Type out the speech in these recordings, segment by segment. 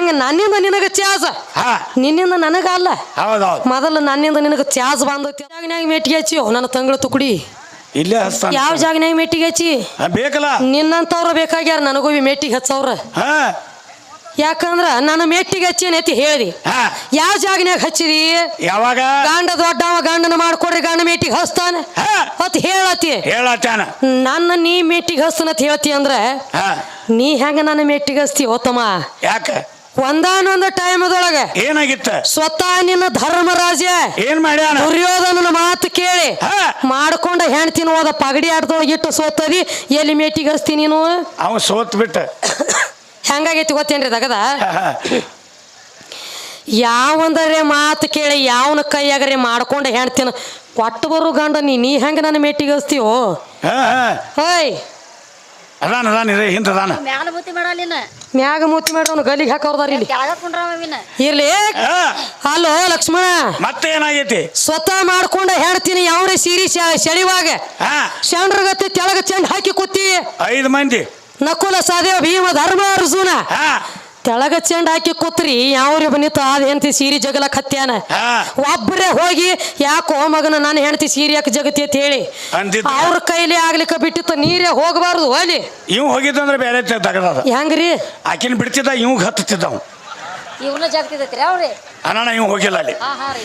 ಹಂಗ ನನ್ನಿಂದ ನಿನಗ ಚಾಸ ಹಾ. ನಿನ್ನಿಂದ ನನಗಲ್ಲ ಹೌದೌದು. ಮೊದಲು ನನ್ನಿಂದ ನಿನಗ ಚಾಸ್ ಬಂದೈತಿ. ಜಾಗನ್ಯಾಗ ಮೆಟ್ಟಿಗೆ ಹಚ್ಚಿ? ನನ್ನ ತಂಗಳ ತುಕುಡಿ. ಇಲ್ಲ ಯಾವ ಜಾಗನ್ಯಾಗ ಮೆಟ್ಟಿಗೆ ಹಚ್ಚಿ? ಹಾ, ಬೇಕಲ್ಲ. ನಿನ್ನಂತವ್ರ ಬೇಕಾಗ್ಯಾರ ನನಗೂ ಮೆಟ್ಟಿಗೆ ಹಚ್ಚವ್ರ. ಹಾ. ಯಾಕಂದ್ರ ನನ್ನ ಮೆಟ್ಟಿಗೆ ಹಚ್ಚೇನೈತಿ ಹೇಳಿ. ಹಾ. ಯಾವ ಜಾಗನ್ಯಾಗ ಹಚ್ಚಿರಿ? ಯಾವಾಗ? ಗಂಡ ದೊಡ್ಡವ ಗಂಡನ ಮಾಡ್ಕೊಡ್ರಿ ಗಂಡ ಮೆಟ್ಟಿಗೆ ಹಸ್ತಾನ ಹಾ. ಅತ್ ಹೇಳತಿ. ಹೇಳತ್ತಾನ ನನ್ನ ನೀ ಮೆಟ್ಟಿಗೆ ಹಸ್ತನತ್ ಹೇಳ್ತಿ ಅಂದ್ರ ಹಾ. ನೀ ಹೆಂಗ ನನ್ನ ಮೆಟ್ಟಿಗೆ ಹಸ್ತಿ ಓತಮ್ಮ? ಯಾಕ? ಒಂದಾನೊಂದ ಟೈಮದೊಳಗ ಏನಾಗಿತ್ತ? ಸ್ವತಃ ನಿನ್ನ ಧರ್ಮರಾಜ ಏನ್ ಮಾಡ್ಯಾನ? ದುರ್ಯೋಧನನ ಮಾತು ಕೇಳಿ ಮಾಡ್ಕೊಂಡ ಹೆಣ್ತಿನ ಹೋದ ಪಗಡಿ ಆಟದೊಳಗೆ ಇಟ್ಟು ಸೋತದಿ ಎಲ್ಲಿ ಮೇಟಿಗೆ ಹಸ್ತಿ ನೀನು? ಅವ ಸೋತ್ ಬಿಟ್ಟ. ಹೆಂಗಾಗೈತಿ ಗೊತ್ತೇನ್ರಿ ಹಾ. ಯಾವಂದರೆ ಮಾತು ಕೇಳಿ ಯಾವನ ಕೈಯಾಗರೆ ಮಾಡ್ಕೊಂಡ ಹೆಣ್ತಿನ ಕೊಟ್ಟು ಬರು ಗಂಡ ನೀ ನೀ ಹೆಂಗ ನನ್ನ ಮೇಟಿಗೆ ಹಸ್ತೀವೋ ಹಾ. ಅದಾನ ಅದಾನ ಇದೆ ಹಿಂದ ಅದಾನ. ಮ್ಯಾಲ ಬುತ್ತಿ ಮಾಡಲಿನ ಮ್ಯಾಗ ಮೂತಿ ಮಾಡ್ರವನು ಗಲಿಗೆ ಹಾಕೋರ್ದಾರ ಇಲ್ಲಿ. ಕೆಳಗ ಕುಂಡ್ರವಿನ ಇರ್ಲಿ. ಹಾ. ಹಲೋ ಲಕ್ಷ್ಮಣ. ಮತ್ತೆ ಏನಾಗೈತಿ ಸ್ವತಃ ಮಾಡ್ಕೊಂಡ ಹೇಳ್ತೀನಿ ಯಾವ್ರೆ ಸೀರಿ ಶ- ಸೆಳಿವಾಗ ಗತಿ ತೆಳಗ ಚೆಂಡ್ ಹಾಕಿ ಕೂತಿ. ಐದು ಮಂದಿ. ನಕುಲ ಸಹದೇವ ಭೀಮ ಧರ್ಮ ಅರ್ಜುನ. ಹಾ. ತೆಳಗ ಚೆಂಡ್ ಹಾಕಿ ಕೂತ್ರಿ ಯಾವ್ರಿ ಬನಿತು ಅದ ಹೆಂಡತಿ ಸೀರೆ ಜಗಲಕ್ ಹತ್ಯಾನ? ಹಾ. ಒಬ್ಬರೇ ಹೋಗಿ ಯಾಕೋ ಮಗನ ನನ್ನ ಹೆಂಡತಿ ಸೀರೆ ಯಾಕೆ ಜಗತಿ ಅಂತ ಹೇಳಿ. ಅವ್ರ ಕೈಲಿ ಆಗ್ಲಿಕ್ಕೆ ಬಿಟ್ಟಿತ್ತು ನೀರೇ ಹೋಗಬಾರ್ದು ಅಲ್ಲಿ ಇವ್ ಹೋಗಿದ್ದಂದ್ರೆ ಬೇರೆ ತಗದ ಹೆಂಗ್ರಿ? ಆಕಿನ ಬಿಡ್ತಿದ್ದ ಇವ್ ಹತ್ತಿದ್ದ ಅವ್ರಿ? ಅಣ್ಣ ಇವ್ ಹೋಗಿಲ್ಲ ಅಲ್ಲಿ. ಹಾ ಹಾ ರೀ.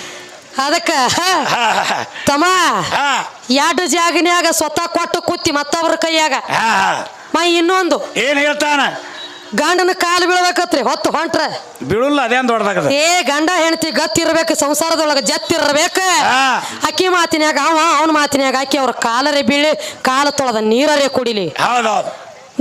ಅದಕ್ಕ? ಹ, ಹಾ ಹಾ. ತಮ್ಮ ಹಾ. ಎರಡು ಜಾಗನ್ಯಾಗ ಸ್ವತಃ ಕೊಟ್ಟು ಕೂತಿ ಮತ್ತೊಬ್ಬರ ಕೈಯಾಗ. ಹಾ ಹಾ. ಮ ಇನ್ನೊಂದು. ಏನ್ ಹೇಳ್ತಾನ? ಗಂಡನ ಕಾಲು ಬೀಳ್ಬೇಕತ್ರಿ ಹೊತ್ತು ಹೊಂಟ್ರ. ಬಿಡುಲ್ಲ ಅದೇನ್ ದೊಡ್ಡದಾಗದ? ಏ ಗಂಡ ಹೆಂಡತಿ ಗತ್ತಿರ್ಬೇಕು ಸಂಸಾರದೊಳಗ ಜತ್ತಿರ್ಬೇಕ. ಆ. ಅಕ್ಕಿ ಮಾತಿನ್ಯಾಗ ಅವ ಅವನ ಮಾತಿನ್ಯಾಗ ಅಕ್ಕಿ ಅವ್ರ ಕಾಲರೆ ಬೀಳಿ ಕಾಲ ತೊಳೆದ ನೀರರೇ ಕುಡಿಲಿ. ಹೌದೌದು.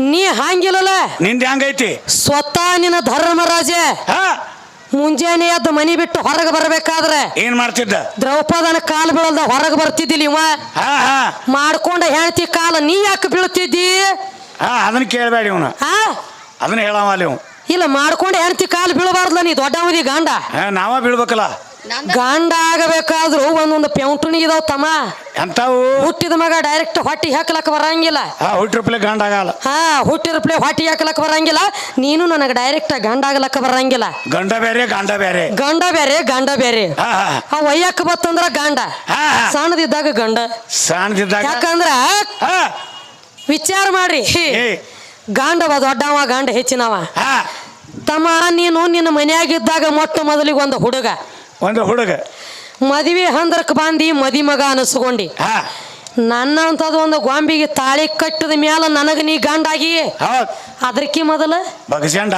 ನೀ ಹಂಗಿಲ್ಲಲ್ಲ ನಿಂದ ಹೆಂಗೈತಿ? ಸ್ವತಃ ನಿನ್ನ ಧರ್ಮರಾಜ. ಹಾ. ಮುಂಜಾನೆ ಎದ್ದು ಮನಿ ಬಿಟ್ಟು ಹೊರಗೆ ಬರ್ಬೇಕಾದ್ರೆ. ಏನ್ ಮಾಡ್ತಿದ್ದ? ದ್ರೌಪದನ ಕಾಲು ಬೀಳದ ಹೊರಗೆ ಬರ್ತಿದ್ದಿಲ್ಲ ಇವ? ಹಾ ಹಾ. ಮಾಡ್ಕೊಂಡ ಹೆಂಡತಿ ಕಾಲ ನೀ ಯಾಕೆ ಬೀಳ್ತಿದ್ದಿ? ಹಾ ಅದನ್ನ ಕೇಳಬೇಡಿ ಇವನು. ಆ? ಅದನ್ನ ಹೇಳವ ಅಲ್ಲಿ ಇಲ್ಲ ಮಾಡ್ಕೊಂಡು ಹೆಂಡತಿ ಕಾಲು ಬೀಳಬಾರ್ದಲ್ಲ ನೀ ದೊಡ್ಡ ಗಂಡ. ಹಾ ನಾವ ಬೀಳ್ಬೇಕಲ್ಲ. ಗಾಂಡ ಗಂಡ ಆಗಬೇಕಾದ್ರೂ ಒಂದೊಂದು ಪೆಂಟುನಿ ಇದಾವ ತಮ್ಮ. ಎಂತಾವು? ಹುಟ್ಟಿದ ಮಗ ಡೈರೆಕ್ಟ್ ಹೊಟ್ಟಿ ಹಾಕ್ಲಕ್ ಬರಂಗಿಲ್ಲ. ಹಾ ಹುಟ್ಟಿರ್ಪ್ಲೆ ಗಂಡ ಆಗಲ್ಲ. ಹಾ ಹುಟ್ಟಿರಪ್ಲೆ ಹೊಟ್ಟಿ ಹಾಕ್ಲಕ್ ಬರಂಗಿಲ್ಲ. ನೀನು ನನಗೆ ಡೈರೆಕ್ಟ್ ಗಂಡ ಆಗ್ಲಕ್ಕ ಬರಂಗಿಲ್ಲ. ಗಂಡ ಬೇರೆ ಗಂಡ ಬೇರೆ ಗಂಡ ಬೇರೆ ಗಂಡ ಬೇರೆ ಹಾ ಹಾ ಆ ಒಯ್ಯಕ್ಕ ಬತ್ತಂದ್ರ ಗಂಡ. ಹಾ. ಸಣ್ಣದಿದ್ದಾಗ ಗಂಡ. ಸಣ್ಣದಿದ್ದಾಗ ಯಾಕಂದ್ರ ಹಾ. ವಿಚಾರ ಮಾಡ್ರಿ. ಏ ಗಂಡವ ದೊಡ್ಡವ ಗಂಡ ಹೆಚ್ಚಿನವ. ಹಾ. ತಮ್ಮ ನೀನು ನಿನ್ನ ಮನೆಯಾಗಿದ್ದಾಗ ಮೊಟ್ಟ ಮೊದಲಿಗೆ ಒಂದು ಹುಡುಗ. ಒಂದು ಹುಡುಗ. ಮದುವೆ ಹಂದ್ರಕ್ ಬಂದಿ ಮದಿ ಮಗ ಅನಿಸ್ಕೊಂಡಿ. ಹಾ. ನನ್ನ ಅಂತದ ಒಂದು ಗೊಂಬಿಗೆ ತಾಳಿ ಕಟ್ಟಿದ ಮ್ಯಾಲ ನನಗ ನೀ ಗಂಡಾಗಿ. ಅದಕ್ಕೆ ಮೊದಲ? ಬಗಸಂಡ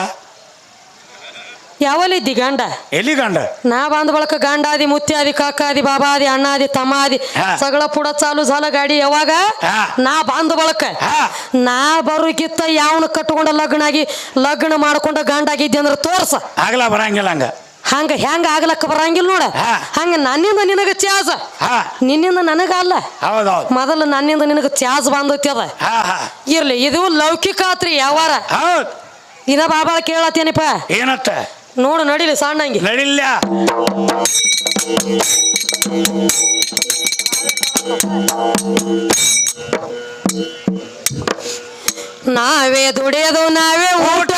ಯಾವಲ್ಲಿದ್ದಿ ಗಂಡ? ಎಲ್ಲಿ ಗಂಡ? ನಾ ಬಂದ ಬಳಕ ಗಂಡಾದಿ ಮುತ್ಯಾದಿ ಕಾಕಾದಿ ಬಾಬಾದಿ ಅಣ್ಣಾದಿ ತಮ್ಮಾದಿ. ಸಗಳ ಪುಡ ಚಾಲು ಸಾಲ ಗಾಡಿ ಯಾವಾಗ. ನಾ ಬಂದ ಬಳಕ. ನಾ ಬರೋಕಿತ್ತ ಯಾವನ ಕಟ್ಕೊಂಡ ಲಗ್ನ ಆಗಿ ಲಗ್ನ ಮಾಡ್ಕೊಂಡ ಗಂಡಾಗಿದ್ದೆ ಅಂದ್ರೆ ತೋರ್ಸ. ಆಗಲ ಬರಂಗಿಲ್ಲ ಹಂಗ. ಹಂಗ ಹೆಂಗ ಆಗ್ಲಕ್ಕ ಬರಂಗಿಲ್ಲ ನೋಡ. ಹಂಗ ನನ್ನಿಂದ ನಿನಗ ಹಾ. ನಿನ್ನಿಂದ ನನಗ ಅಲ್ಲ ಮೊದಲ ನನ್ನಿಂದ ನಿನಗ ಚಾಸ್ ಬಂದೈತಿ ಅದ. ಇರ್ಲಿ ಇದು ಲೌಕಿಕ ಆತ್ರಿ ಯಾವಾರ. ಇನ್ನ ಇದ ಬಾಬಾಳ ಕೇಳತ್ತೇನಪ್ಪ. ಏನತ್ತ? ನೋಡು ನಡಿಲಿ ಸಣ್ಣಂಗಿ. ನಡಿಲ್ಲ ನಾವೇ ದುಡಿಯೋದು ನಾವೇ ಊಟ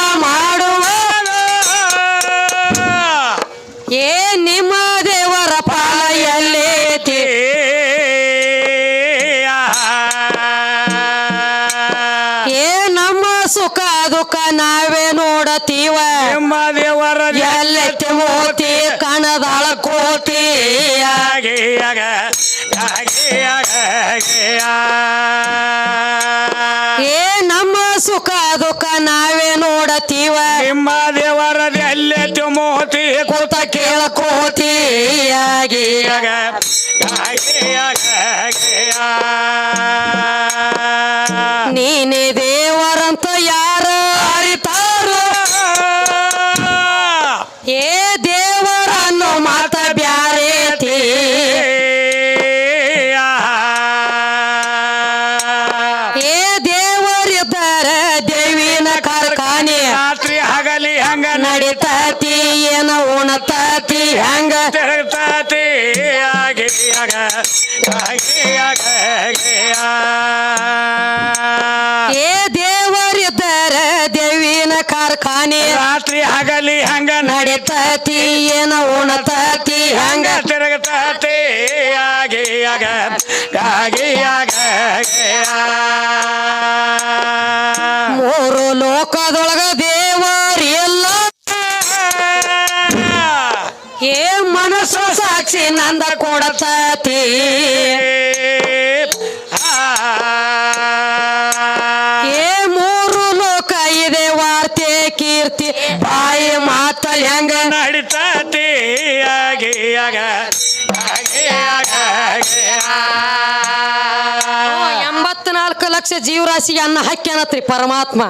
ಎಲ್ಲೆತ್ತಿ ಮೋತಿ ಕಣದಾಳ ಕೋತಿ ಏ ನಮ್ಮ ಸುಖ ದುಃಖ ನಾವೇ ನೋಡತೀವ. ನಿಮ್ಮ ದೇವರ ಎಲ್ಲೇ ಮೋತಿ? ಕೂತ ಕೇಳ ಕೋತಿಯಾಗಿ ನೀನೇ ದೇವರಂತ ಯಾರ ಏ ದೇವರ ದೇವಿನ ಕಾರ್ಖಾನೆ. ರಾತ್ರಿ ಹಗಲಿ ಹಂಗ ನಡಿತತಿ ಏನ ಉಣತತಿ ಹಂಗ. ತಿರುಗತತಿ ಆಗಿ ಆಗ ಆಗಿ ಆಗ ಮೂರು ಲೋಕದೊಳಗ ದೇವರಿಲ್ಲ ಏ ಮನಸ್ಸು ಸಾಕ್ಷಿ ನಂದ ಕೊಡತತಿ ಕೀರ್ತಿ ಬಾಯಿ ಮಾತಲ್ಲಿ ಹೆಂಗ? ನಡಿತತಿ? ಆಗಿ ಆಗ ಆಗಿ ಆಗ ಎಂಬತ್ನಾಲ್ಕು ಲಕ್ಷ ಜೀವರಾಶಿಗೆ ಅನ್ನ ಹಾಕ್ಯಾನತ್ರಿ ಪರಮಾತ್ಮ.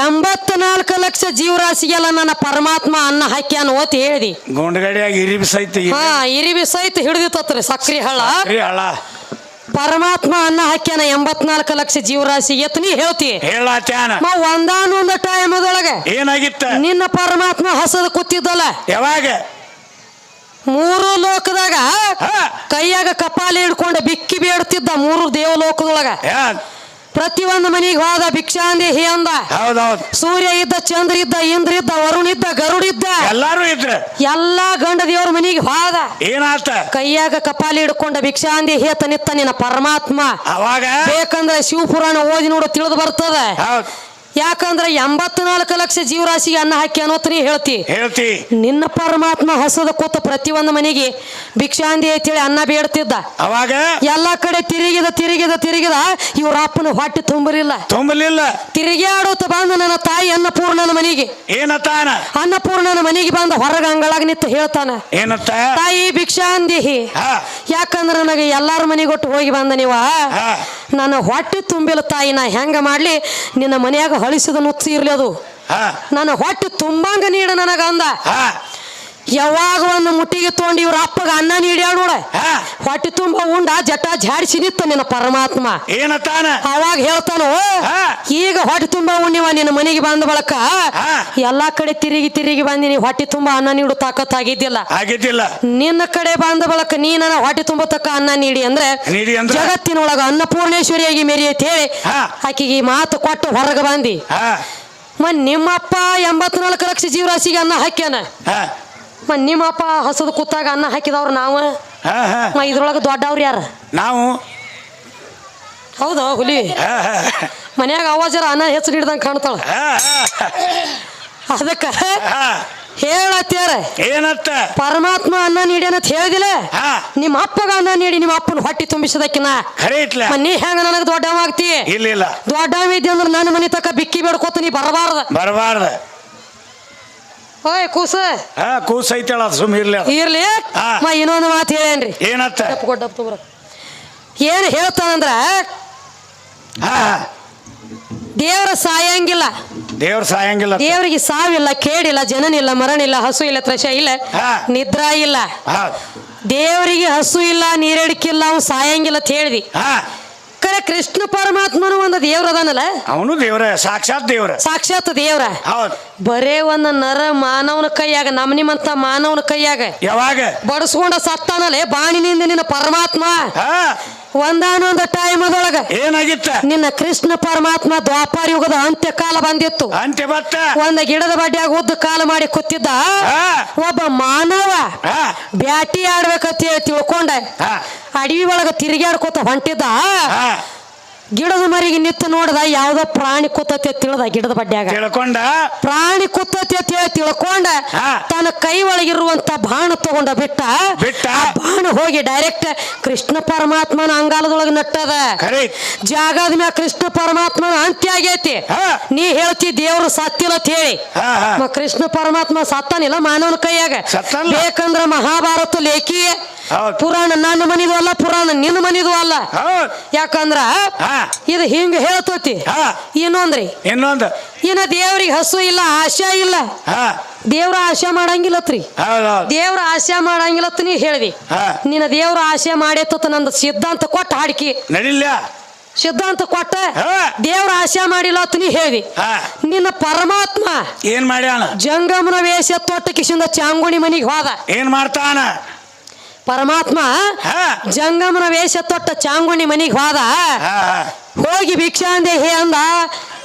ಎಂಬತ್ನಾಲ್ಕು ಲಕ್ಷ ಜೀವರಾಶಿಗೆಲ್ಲ ನನ್ನ ಪರಮಾತ್ಮ ಅನ್ನ ಹಾಕ್ಯಾನ ಓತಿ ಹೇಳಿ ಗುಂಡ್ಗಡಿಯಾಗಿ ಇರಿಬಿ ಸಹಿತ ಹಾ ಇರಿಬಿ ಸಹಿತ ಹಿಡಿದಿತ್ತತ್ರಿ ಸಕ್ರಿ ಹಳ್ಳ. ಹಳ್ಳ. ಹಳ ಪರಮಾತ್ಮ ಅನ್ನ ಹಾಕ್ಯಾನ ಎಂಬತ್ನಾಲ್ಕು ಲಕ್ಷ ಜೀವರಾಶಿ ಎತ್ ನೀ ಹೇಳ್ತಿ. ಹೇಳತ್ಯಾನ. ಮ ಒಂದಾನೊಂದು ಟೈಮದೊಳಗ ಏನಾಗಿತ್ತ? ನಿನ್ನ ಪರಮಾತ್ಮ ಹಸದ ಕೂತಿದ್ದಲ್ಲ. ಯಾವಾಗ? ಮೂರು ಲೋಕದಾಗ ಕೈಯಾಗ ಕಪಾಲಿ ಹಿಡ್ಕೊಂಡು ಬಿಕ್ಕಿ ಬೇಡ್ತಿದ್ದ ಮೂರು ದೇವಲೋಕದೊಳಗ. ಪ್ರತಿಯೊಂದು ಮನೆಗೆ ಹೋದ ಭಿಕ್ಷಾಂದಿ ಹಿ ಅಂದ. ಹೌದೌದು. ಸೂರ್ಯ ಇದ್ದ ಚಂದ್ರ ಇದ್ದ ಇಂದ್ರ ಇದ್ದ ವರುಣ ಇದ್ದ ಗರುಡ ಇದ್ದ. ಎಲ್ಲಾರು ಇದ್ರ. ಎಲ್ಲಾ ಗಂಡ ದೇವ್ರ ಮನೆಗೆ ಹೋದ. ಏನಾತ? ಕೈಯಾಗ ಕಪಾಲಿ ಹಿಡ್ಕೊಂಡ ಭಿಕ್ಷಾಂದಿ ಹೇತ ನಿತ್ತ ನಿನ್ನ ಪರಮಾತ್ಮ. ಅವಾಗ? ಬೇಕಂದ್ರೆ ಶಿವಪುರಾಣ ಓದಿ ನೋಡು ತಿಳಿದು ಬರ್ತದ. ಹೌದ್. ಯಾಕಂದ್ರೆ ಎಂಬತ್ನಾಲ್ಕು ಲಕ್ಷ ಜೀವರಾಶಿಗೆ ಅನ್ನ ಹಾಕಿ ಅನ್ನೋತ್ ನೀ ಹೇಳ್ತಿ. ಹೇಳ್ತಿ. ನಿನ್ನ ಪರಮಾತ್ಮ ಹಸದ ಕೂತ ಪ್ರತಿಯೊಂದು ಮನೆಗೆ ಭಿಕ್ಷಾಂದಿ ಅಂತೇಳಿ ಅನ್ನ ಬೇಡ್ತಿದ್ದ. ಅವಾಗ? ಎಲ್ಲಾ ಕಡೆ ತಿರುಗಿದ ತಿರುಗಿದ ತಿರುಗಿದ ಇವ್ರ ಅಪ್ಪನ ಹೊಟ್ಟೆ ತುಂಬಲಿಲ್ಲ ತುಂಬಲಿಲ್ಲ ತಿರುಗಾಡೋತ ಬಂದ ನನ್ನ ತಾಯಿ ಅನ್ನಪೂರ್ಣನ ಮನೆಗೆ. ಏನತಾನ ಅನ್ನಪೂರ್ಣನ ಮನೆಗೆ ಬಂದ ಹೊರಗ ಅಂಗಳಾಗ ನಿಂತು ಹೇಳ್ತಾನ. ಏನತ್ತ ತಾಯಿ ಭಿಕ್ಷಾಂದಿ ಹಾ. ಯಾಕಂದ್ರೆ ನನಗೆ ಎಲ್ಲಾರ ಮನೆಗೊಟ್ಟು ಹೋಗಿ ಬಂದ ನೀವ? ನನ್ನ ಹೊಟ್ಟೆ ತುಂಬಿಲ್ಲ ತಾಯಿ ನಾ ಹೆಂಗ ಮಾಡ್ಲಿ? ನಿನ್ನ ಮನೆಯಾಗ ಹಳಿಸಿದ ನುತ್ತಿ ಇರ್ಲಿ ಅದು. ನನ್ನ ಹೊಟ್ಟೆ ತುಂಬಂಗ ನೀಡ ನನಗ ಅಂದ. ಯಾವಾಗ ಒಂದು ಮುಟ್ಟಿಗೆ ತೊಗೊಂಡು ಇವ್ರ ಅಪ್ಪಗ ಅನ್ನ ನೀಡ್ಯಾಳ ನೋಡ. ಹೊಟ್ಟೆ ತುಂಬ ಉಂಡ ಜಟ ಜಾಡಿಸಿ ನಿತ್ತ ನಿನ್ನ ಪರಮಾತ್ಮ. ಏನತಾನ? ಅವಾಗ ಹೇಳ್ತಾನೋ. ಈಗ ಹೊಟ್ಟೆ ತುಂಬ ಉಣ್ಣಿವ ನಿನ್ನ ಮನೆಗೆ ಬಂದ ಬಳಕ. ಎಲ್ಲಾ ಕಡೆ ತಿರುಗಿ ತಿರುಗಿ ಬಂದಿನಿ ಹೊಟ್ಟೆ ತುಂಬ ಅನ್ನ ನೀಡು ತಾಕತ್ ಆಗಿದ್ದಿಲ್ಲ. ನಿನ್ನ ಕಡೆ ಬಂದ ಬಳಕ ನೀನ ನನ್ನ ಹೊಟ್ಟೆ ತುಂಬ ತಕ್ಕ ಅನ್ನ ನೀಡಿ ಅಂದ್ರೆ? ಜಗತ್ತಿನೊಳಗ ಅನ್ನಪೂರ್ಣೇಶ್ವರಿಯಾಗಿ ಮೆರಿಯತ್ ಹೇಳಿ. ಆಕೆಗೆ ಮಾತು ಕೊಟ್ಟು ಹೊರಗೆ ಬಂದಿ. ಮ ನಿಮ್ಮಪ್ಪ ಎಂಬತ್ನಾಲ್ಕು ಲಕ್ಷ ಜೀವರಾಶಿಗೆ ಅನ್ನ ಹಾಕ್ಯಾನ. ಮ ನಿಮ್ಮಪ್ಪ ಹಸದ ಕೂತಾಗ ಅನ್ನ ಹಾಕಿದವ್ರು ನಾವು? ಹಾ ಹಾ. ಮ ಇದ್ರೊಳಗೆ ದೊಡ್ಡವ್ರು ಯಾರು? ನಾವು. ಹೌದು ಹುಲಿ? ಹಾ ಹಾ ಮನ್ಯಾಗ ಅವಾಜರ ಅನ್ನ ಹೆಚ್ಚು ಹಿಡ್ದಂಗೆ ಕಾಣ್ತಾಳ. ಹಾ ಅದಕ್ಕ ಹಾ. ಹೇಳತ್ಯಾರ? ಏನತ್ತ? ಪರಮಾತ್ಮ ಅನ್ನ ನೀಡ್ಯಾನಂತ ಹೇಳಿದಿಲ್ಲ? ಹಾ. ನಿಮ್ಮ ಅಪ್ಪಗ ಅನ್ನ ನೀಡಿ ನಿಮ್ಮ ಅಪ್ಪನ ಹೊಟ್ಟಿ ತುಂಬಿಸದಕ್ಕಿನ ಖರೆ ಇತ್ಲ ನೀ ಹೆಂಗ ನನಗೆ ದೊಡ್ಡವ ಆಗ್ತಿ? ಇಲ್ಲ ಇಲ್ಲ. ದೊಡ್ಡವ ಇದ್ದಿ ಅಂದ್ರೆ ನನ್ನ ಮನೆ ತಕ್ಕ ಬಿಕ್ಕಿ ಬೇಡ್ಕೋತ ನೀ ಬರಬಾರ್ದ. ಬರಬಾರ್ದ. ಓಯ್ ಕೂಸ. ಹಾ ಕೂಸ್ ಐತಳ ಸುಮ್ ಇರ್ಲಿ ಅದು. ಇರ್ಲಿ. ಹಾ. ಮ ಇನ್ನೊಂದು ಮಾತು ಹೇಳೇನ್ರಿ ಏನತ್ತ? ಡಪ್ಪು ಕೊಡ್ ಡಪ್ಪು. ಏನ್ ಹೇಳ್ತಾನಂದ್ರ ಹಾ ದೇವರ ಸಾಯಂಗಿಲ್ಲ. ದೇವ್ರ ಸಾಯಂಗಿಲ್ಲ ದೇವರಿಗೆ ಸಾವಿಲ್ಲ ಕೇಡಿಲ್ಲ ಜನನಿಲ್ಲ ಮರಣಿಲ್ಲ ಹಸು ಇಲ್ಲ ತ್ರಶ ಇಲ್ಲ ಹಾ. ನಿದ್ರಾ ಇಲ್ಲ. ದೇವರಿಗೆ ಹಸು ಇಲ್ಲ ನೀರಡಿಕಿಲ್ಲ ಅವ್ನು ಸಾಯಂಗಿಲ್ಲ ಅಂತ ಹೇಳಿದ್ವಿ ಹಾ. ಕರೆ ಕೃಷ್ಣ ಪರಮಾತ್ಮನು ಒಂದು ದೇವ್ರ ಅದಾನಲ್ಲ? ಅವನು ದೇವ್ರ ಸಾಕ್ಷಾತ್ ದೇವ್ರ. ಸಾಕ್ಷಾತ್ ದೇವ್ರ. ಹೌದು. ಬರೇ ಒಂದು ನರ ಮಾನವನ ಕೈಯಾಗ ನಮ್ ನಿಮ್ಮಂತ ಮಾನವನ ಕೈಯಾಗ ಯಾವಾಗ? ಬಡಿಸ್ಕೊಂಡ ಸತ್ತಾನಲ್ಲೇ ಬಾಣಿನಿಂದ ನಿನ್ನ ಪರಮಾತ್ಮ? ಹಾ. ಒಂದಾನೊಂದು ಟೈಮ್ ಒಳಗ ಏನಾಗಿತ್ತ? ನಿನ್ನ ಕೃಷ್ಣ ಪರಮಾತ್ಮ ದ್ವಾಪಾರ ಯುಗದ ಅಂತ್ಯ ಕಾಲ ಬಂದಿತ್ತು. ಅಂತ್ಯ ಬತ್ತ ಒಂದ ಗಿಡದ ಬಡ್ಡಿಯಾಗ ಉದ್ದ ಕಾಲ ಮಾಡಿ ಕೂತಿದ್ದ. ಒಬ್ಬ ಮಾನವ ಬ್ಯಾಟಿ ಆಡ್ಬೇಕಂತ ತಿಳ್ಕೊಂಡ. ಅಡವಿ ಒಳಗ ತಿರುಗಾಡ್ಕೋತ ಹೊಂಟಿದ್ದ. ಗಿಡದ ಮರಿಗೆ ನಿಂತು ನೋಡ್ದ ಯಾವ್ದೋ ಪ್ರಾಣಿ ಕುತ್ತತೆ ತಿಳ್ದ ಗಿಡದ ಬಡ್ಡ್ಯಾಗ ತಿಳ್ಕೊಂಡ? ಪ್ರಾಣಿ ಕುತ್ತತೆ ತಿಳ್ಕೊಂಡ. ತನ್ನ ಕೈ ಒಳಗಿರುವಂತ ಬಾಣ ತಗೊಂಡ ಬಿಟ್ಟ. ಬಿಟ್ಟ? ಆ ಬಾಣ ಹೋಗಿ ಡೈರೆಕ್ಟ್ ಕೃಷ್ಣ ಪರಮಾತ್ಮನ ಅಂಗಾಲದೊಳಗೆ ನಟ್ಟದ. ಜಾಗದ ಮ್ಯಾಗ ಕೃಷ್ಣ ಪರಮಾತ್ಮನ ಅಂತ್ಯ ಆಗೈತಿ. ನೀ ಹೇಳ್ತಿ ದೇವ್ರು ಸತ್ತಿಲ್ಲ ಅಂತ ಹೇಳಿ. ಕೃಷ್ಣ ಪರಮಾತ್ಮ ಸತ್ತಾನಿಲ್ಲ ಮಾನವನ ಕೈಯಾಗ. ಬೇಕಂದ್ರ ಮಹಾಭಾರತ ಲೇಖಿ ಹೌದ್. ಪುರಾಣ ನನ್ನ ಮನಿದು ಅಲ್ಲ ಪುರಾಣ ನಿನ್ನ ಮನಿದು ಅಲ್ಲ. ಹೌದ್. ಯಾಕಂದ್ರ ಹಾ. ಇದು ಹಿಂಗ ಹೇಳ್ತತಿ. ಹಾ. ಇನ್ನೊಂದ್ರಿ. ಇನ್ನೊಂದು. ಇನ್ನ ದೇವ್ರಿಗೆ ಹಸು ಇಲ್ಲ ಆಶೆ ಇಲ್ಲ. ಹಾ. ದೇವ್ರ ಆಶೆ ಮಾಡಂಗಿಲ್ಲತ್ರಿ. ಹೌದ್ ಹೌದ್. ದೇವ್ರ ಆಶೆ ಮಾಡಂಗಿಲ್ಲತ್ ನೀ ಹೇಳ್ದಿ. ಹಾ. ನಿನ್ನ ದೇವ್ರ ಆಶೆ ಮಾಡೇತತ್ ನಂದು ಸಿದ್ಧಾಂತ ಕೊಟ್ಟ ಹಾಡ್ಕಿ. ನಡಿಲ್ಲ ಸಿದ್ಧಾಂತ ಕೊಟ್ಟ ಹಾ. ದೇವ್ರ ಆಶೆ ಮಾಡಿಲ್ಲ ಅಂತ ನೀ ಹೇಳಿ ಹಾ. ನಿನ್ನ ಪರಮಾತ್ಮ ಏನ್ ಮಾಡ್ಯಾನ? ಜಂಗಮನ ವೇಷ ತೊಟ್ಟ ಕಿಶಿಂದ ಚಾಂಗುಣಿ ಮನಿಗೆ ಹೋದ. ಏನ್ ಮಾಡ್ತಾನ? ಪರಮಾತ್ಮ ಜಂಗಮನ ವೇಷ ತೊಟ್ಟ ಚಾಂಗುಣಿ ಮನಿಗೆ ಹೋದ. ಹಾ. ಹೋಗಿ ಭಿಕ್ಷಾಂದೇಹಿ ಅಂದ.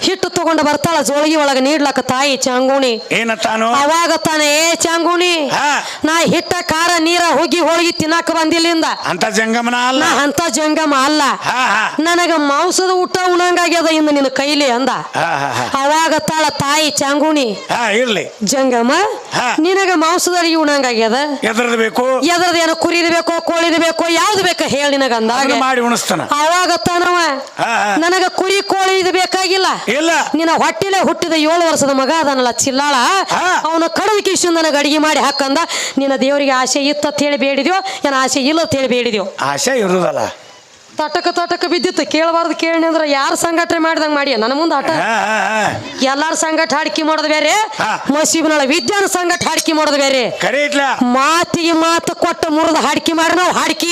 ಹಿಟ್ಟು ತಗೊಂಡು ಬರ್ತಾಳ ಜೋಳಿಗೆ ಒಳಗೆ ನೀಡ್ಲಕ್ಕ ತಾಯಿ ಚಾಂಗುಣಿ. ಏನತ್ತಾನು ಅವಾಗ ತಾನೆ ಏ ಚಾಂಗುಣಿ ಹಾ. ನಾ ಹಿಟ್ಟ ಖಾರ ನೀರ ಹುಗ್ಗಿ ಹೋಳಿಗೆ ತಿನ್ನಕ ಬಂದಿಲ್ಲಿಂದ. ಅಂತ ಜಂಗಮನ ಅಲ್ಲ? ನಾ ಅಂತ ಜಂಗಮ ಅಲ್ಲ. ಹಾ ಹಾ. ನನಗ ಮಾಂಸದ ಊಟ ಉಣಂಗಾಗ್ಯದ ಇಂದ ನಿನ್ನ ಕೈಲಿ ಅಂದ. ಹಾ ಹಾ ಹಾ. ಅವಾಗ ತಾಳ ತಾಯಿ ಚಾಂಗುಣಿ ಹಾ ಇರ್ಲಿ. ಜಂಗಮ ಹಾ. ನಿನಗ ಮಾಂಸದ ಅಡಿಗೆ ಉಣಂಗಾಗ್ಯದ? ಎದ್ರದ್ ಬೇಕು? ಎದ್ರದೇನೋ ಕುರಿದ ಬೇಕೋ ಕೋಳಿದ ಬೇಕೋ ಯಾವ್ದು ಬೇಕ ಹೇಳಿ ನಿನಗ ಅಂದಾಗ ಅದನ್ನ ಮಾಡಿ ಉಣಿಸ್ತಾನ. ಅವಾಗ ತಾನವ ಹಾ ಹಾ. ನನಗ ಕುರಿ ಕೋಳಿ ಇದು ಬೇಕಾಗಿಲ್ಲ. ಇಲ್ಲ. ನಿನ್ನ ಹೊಟ್ಟಿಲೆ ಹುಟ್ಟಿದ ಏಳು ವರ್ಷದ ಮಗ ಅದನ್ನಲ್ಲ ಚಿಲ್ಲಾಳ. ಅವನು ಅವನ ಕಡದ ಕಿಶು ನನಗೆ ಅಡಿಗೆ ಮಾಡಿ ಹಾಕಂದ. ನಿನ್ನ ದೇವರಿಗೆ ಆಸೆ ಇತ್ತ ಹೇಳಿ ಬೇಡಿದ್ಯೋ ಏನ ಆಸೆ ಇಲ್ಲ ಅಂತ ಹೇಳಿ ಬೇಡಿದ್ಯೋ? ಆಸೆ ಇರುದಲ್ಲ. ತಟಕ ತಟಕ ಬಿದ್ದಿತ್ತು. ಕೇಳಬಾರ್ದು ಕೇಳಿ ಅಂದ್ರೆ ಯಾರು ಸಂಘಟನೆ ಮಾಡಿದಂಗ ಮಾಡಿ ನನ್ನ ಮುಂದೆ ಆಟ. ಎಲ್ಲಾರ ಸಂಘಟ ಹಾಡಿಕೆ ಮಾಡೋದು ಬೇರೆ. ಮಸೀಬ್ನಳ ವಿದ್ಯಾನ ಸಂಘಟ ಹಾಡಿಕೆ ಮಾಡೋದು ಬೇರೆ. ಕರೆ ಇಟ್ಲ. ಮಾತಿಗೆ ಮಾತು ಕೊಟ್ಟ ಮುರಿದ ಹಾಡಿಕೆ ಮಾಡಿ ನಾವು ಹಾಡಿಕೆ.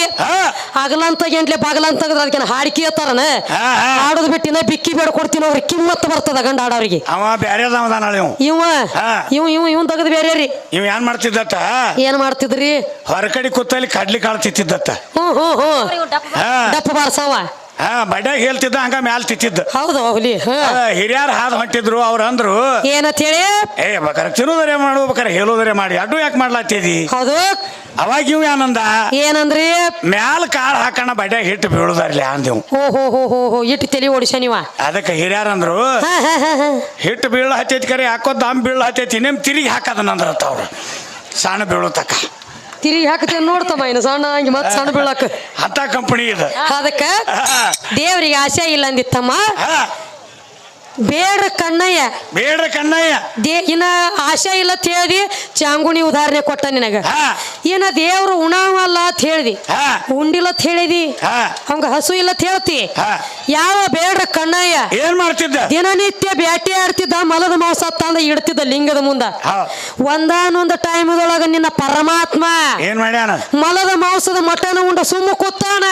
ಅಗಲಂತ ಎಂಟ್ಲೆ ಬಗಲಂತ ಅದಕ್ಕೆ ಹಾಡಿಕೆ ಅತ್ತಾರನ ಹಾ, ಹಾ. ಆಡೋದು ಬಿಟ್ಟು ಇನ್ನ ಬಿಕ್ಕಿ ಬೇಡ ಕೊಡ್ತೀನಿ ಅವ್ರಿಗೆ. ಕಿಮ್ಮತ್ ಬರ್ತದ ಗಂಡ ಆಡೋರಿಗೆ ಅವ ಬ್ಯಾರೆ ನಾಳೆ ಇವ್ ಇವ. ಇವ ಇವ ಇವನ್ ತೆಗೆದು ಬೇರೆ ರೀ. ಇವ್ ಏನ್ ಮಾಡ್ತಿದ್ದತ್ತ? ಏನ್ ಮಾಡ್ತಿದ್ರಿ? ಹೊರಕಡಿ ಕೂತಲ್ಲಿ ಕಡ್ಲಿ ಕಾಳು ಹ್ಮ್ ಹ್ಮ್ ಹ್ಮ್. ಡಪ್ಪ ಬಾರ್ಸವ? ಹಾ ಬಡ್ಯಾಗ ಹೇಳ್ತಿದ್ದ ಹಂಗ ಮ್ಯಾಲ್ ತಿತ್ತಿದ್ದ. ಹೌದು ಹೋಗ್ಲಿ ಹ. ಹಿರಿಯರ್ ಹಾದ್ ಹೊಂಟಿದ್ರು ಅವ್ರ ಅಂದ್ರು ಏನಂತ ಹೇಳಿ? ಏ ಬೇಕಾರೆ ತಿನ್ನೋದರೆ ಮಾಡು ಬೇಕಾರೆ ಹೇಳೋದರೆ ಮಾಡಿ ಅಡ್ಡು ಯಾಕೆ ಮಾಡ್ಲಾತಿದಿ? ಹೌದು. ಅವಾಗ ಇವ್ ಏನಂದ? ಏನಂದ್ರಿ? ಮ್ಯಾಲ ಕಾಳು ಹಾಕೋಣ ಬಡ್ಯಾಗ ಹಿಟ್ಟು ಬೀಳುದಾರ್ಲಿ ಅಂದ್ ಹೋ ಹೋ ಹೋ ಹೋ ಹೋ ಇಟ್ಟು ತಲೆ ಓಡಿಸ ನೀವ? ಅದಕ್ಕೆ ಹಿರಿಯರ್ ಅಂದ್ರು ಹಾ ಹಾ ಹಾ ಹಾ ಹಿಟ್ಟು ಬೀಳ ಹತ್ತೈತಿ ಕರೆ ಹಾಕೋ ದಾಮ್ ಬೀಳ ಹತ್ತೈತಿ ನಿಮ್ ತಿರುಗಿ ಹಾಕದನಂದ್ರತ್ತ ಅವ್ರು. ಸಣ್ಣ ಬೀಳುತಕ್ಕ ತಿರುಗಿ ಹಾಕ್ತೇನೆ ನೋಡ್ತಮ್ಮ ಇನ್ನು ಸಣ್ಣ ಹಂಗೆ ಮತ್ತೆ ಸಣ್ಣ ಬೀಳಕ್ ಅದಕ್ಕೆ ಕಂಪನಿ ಇದೆ. ಅದಕ್ಕೆ ದೇವ್ರಿಗೆ ಆಸೆ ಇಲ್ಲ ಅಂದಿತ್ತಮ್ಮ. ಬೇಡ ಕಣ್ಣಯ್ಯ. ಬೇಡ ಕಣ್ಣಯ್ಯ. ದೇ ಇನ್ನ ಆಶೆ ಇಲ್ಲ ಅಂತ ಹೇಳ್ದಿ ಚಾಂಗುಣಿ ಉದಾಹರಣೆ ಕೊಟ್ಟ ನಿನಗ. ಏನ ದೇವ್ರ ಉಣಾವಲ್ಲ ಅಂತ ಹೇಳ್ದಿ. ಹಾ. ಉಂಡಿಲ್ಲ ಅಂತ ಹೇಳಿದಿ. ಅವಂಗ ಹಸು ಇಲ್ಲ ಅಂತ ಹೇಳ್ತಿ. ಹಾ. ಯಾವ ಬೇಡ್ರ ಕಣ್ಣಯ್ಯ. ಏನ್ ಮಾಡ್ತಿದ್ದ? ದಿನನಿತ್ಯ ಬ್ಯಾಟಿ ಆಡ್ತಿದ್ದ ಮಲದ ಮಾಂಸ ತಂದ ಇಡ್ತಿದ್ದ ಲಿಂಗದ ಮುಂದ. ಒಂದಾನೊಂದು ಟೈಮ್ದೊಳಗ ನಿನ್ನ ಪರಮಾತ್ಮ ಏನ್ ಮಾಡ್ಯಾನ? ಮಲದ ಮಾಂಸದ ಮಟನ ಉಂಡ ಸುಮ್ಮ ಕೂತಾನ.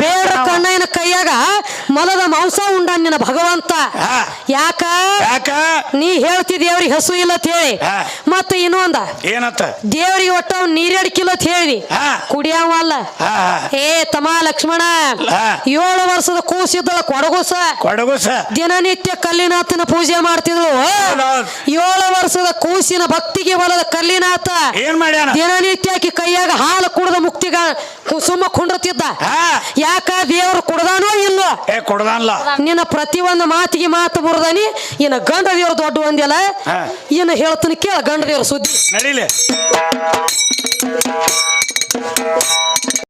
ಬೇಡ ಕಣ್ಣಯ್ಯನ ಕೈಯಾಗ ಮಲದ ಮಾಂಸ ಉಂಡ ನಿನ್ನ ಭಗವಂತ. ಯಾಕ? ಯಾಕ? ನೀ ಹೇಳ್ತಿ ದೇವ್ರಿಗೆ ಹಸು ಇಲ್ಲ ಅಂತ ಹೇಳಿ. ಮತ್ತೆ ಇನ್ನೊಂದ. ಏನತ್ತ ದೇವ್ರಿಗೆ ಒಟ್ಟ ಅವ್ನ್ ನೀರಡಿಕಿಲ್ಲ ಅಂತ ಹೇಳಿ ಕುಡಿಯವ ಅಲ್ಲ. ಏ ತಮ ಲಕ್ಷ್ಮಣ. ಏಳು ವರ್ಷದ ಕೂಸಿದ್ದಳ ಕೊಡಗುಸ. ಕೊಡಗುಸ. ದಿನನಿತ್ಯ ಕಲ್ಲಿನಾಥನ ಪೂಜೆ ಮಾಡ್ತಿದ್ಳು. ಏಳು ವರ್ಷದ ಕೂಸಿನ ಭಕ್ತಿಗೆ ಬಲದ ಕಲ್ಲಿನಾಥ. ಏನ್ ಮಾಡ್ಯಾನ? ದಿನನಿತ್ಯ ಆಕಿ ಕೈಯಾಗ ಹಾಲು ಕುಡಿದ ಮುಕ್ತಿಗ ಸುಮ್ಮ ಕುಂಡ್ರತಿದ್ದ. ಯಾಕ ದೇವ್ರು ಕುಡ್ದಾನೋ ಇಲ್ಲೋ ಏ ಕೊಡದನ್ಲ ನಿನ್ನ ಪ್ರತಿ ಒಂದು ಮಾತಿಗೆ ಮಾತು ಬರ್ದಾನಿ ಇನ್ನ ಗಂಡ ದೇವ್ರು ದೊಡ್ಡ ಒಂದಿಲ್ಲ. ಇನ್ನ ಇನ್ನು ಹೇಳ್ತೀನಿ ಕೇಳ ಗಂಡ ದೇವ್ರ ಸುದ್ದಿ. ನಡೀಲಿ.